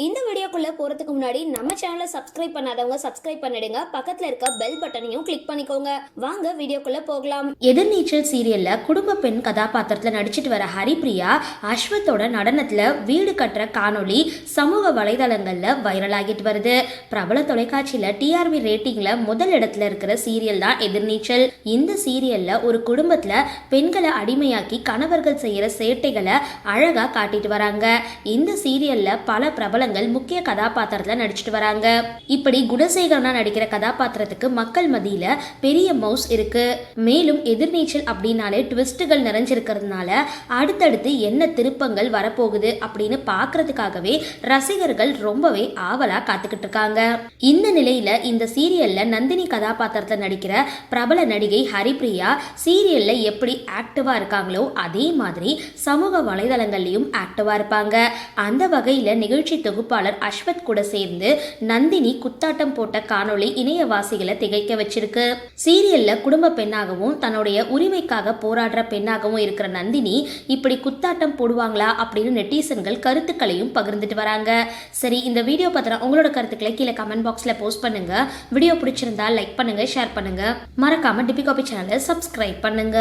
இந்த வீடியோக்குள்ள போறதுக்கு முன்னாடி நம்ம சேனலை சப்ஸ்கிரைப் பண்ணாதவங்க சப்ஸ்கிரைப் பண்ணிடுங்க. பக்கத்துல இருக்க பெல் பட்டனையும் கிளிக் பண்ணிக்கோங்க. வாங்க வீடியோக்குள்ள போகலாம். எதிர்நீச்சல் சீரியல்ல குடும்ப பெண் கதாபாத்திரத்துல நடிச்சிட்டு வர ஹரிப்ரியா அஸ்வத்தோட நடனத்துல வீடு கட்டுற காணொளி சமூக வலைதளங்கள்ல வைரல் ஆகிட்டு வருது. பிரபல தொலைக்காட்சியில டிஆர்பி ரேட்டிங்ல முதல் இடத்துல இருக்கிற சீரியல் தான் எதிர்நீச்சல். இந்த சீரியல்ல ஒரு குடும்பத்துல பெண்களை அடிமையாக்கி கணவர்கள் செய்யற சேட்டைகளை அழகா காட்டிட்டு வராங்க. இந்த சீரியல்ல பல பிரபல பிரபலங்கள் முக்கிய கதாபாத்திரத்துல நடிச்சிட்டு வராங்க. இப்படி குணசேகரனா நடிக்கிற கதாபாத்திரத்துக்கு மக்கள் மத்தியில பெரிய மவுஸ் இருக்கு. மேலும் எதிர்நீச்சல் அப்படின்னாலே ட்விஸ்ட்டுகள் நிறைஞ்சிருக்கிறதுனால அடுத்தடுத்து என்ன திருப்பங்கள் வரப்போகுது அப்படின்னு பார்க்கறதுக்காகவே ரசிகர்கள் ரொம்பவே ஆவலா காத்துக்கிட்டு இருக்காங்க. இந்த நிலையில இந்த சீரியல்ல நந்தினி கதாபாத்திரத்தில் நடிக்கிற பிரபல நடிகை ஹரிப்ரியா சீரியல்ல எப்படி ஆக்டிவா இருக்காங்களோ அதே மாதிரி சமூக வலைதளங்கள்லயும் ஆக்டிவா இருப்பாங்க. அந்த வகையில நிகழ்ச்சி தொகுப்பாளர் அஸ்வத் கூட சேர்ந்து நந்தினி குத்தாட்டம் போட்ட காணொளி இணையவாசிகளை திகைக்க வச்சிருக்கு. சீரியல்ல குடும்ப பெண்ணாகவும் தன்னுடைய உரிமைக்காக போராடுற பெண்ணாகவும் இருக்கிற நந்தினி இப்படி குத்தாட்டம் போடுவாங்களா அப்படின்னு நெட்டிசன்கள் கருத்துக்களையும் பகிர்ந்துட்டு வராங்க. சரி இந்த வீடியோ பத்தின உங்களோட கருத்துக்களை கீழே கமெண்ட் பாக்ஸ்ல போஸ்ட் பண்ணுங்க. வீடியோ பிடிச்சிருந்தா லைக் பண்ணுங்க ஷேர் பண்ணுங்க. மறக்காம டிபி காபி சேனலை சப்ஸ்கிரைப் பண்ணுங்க.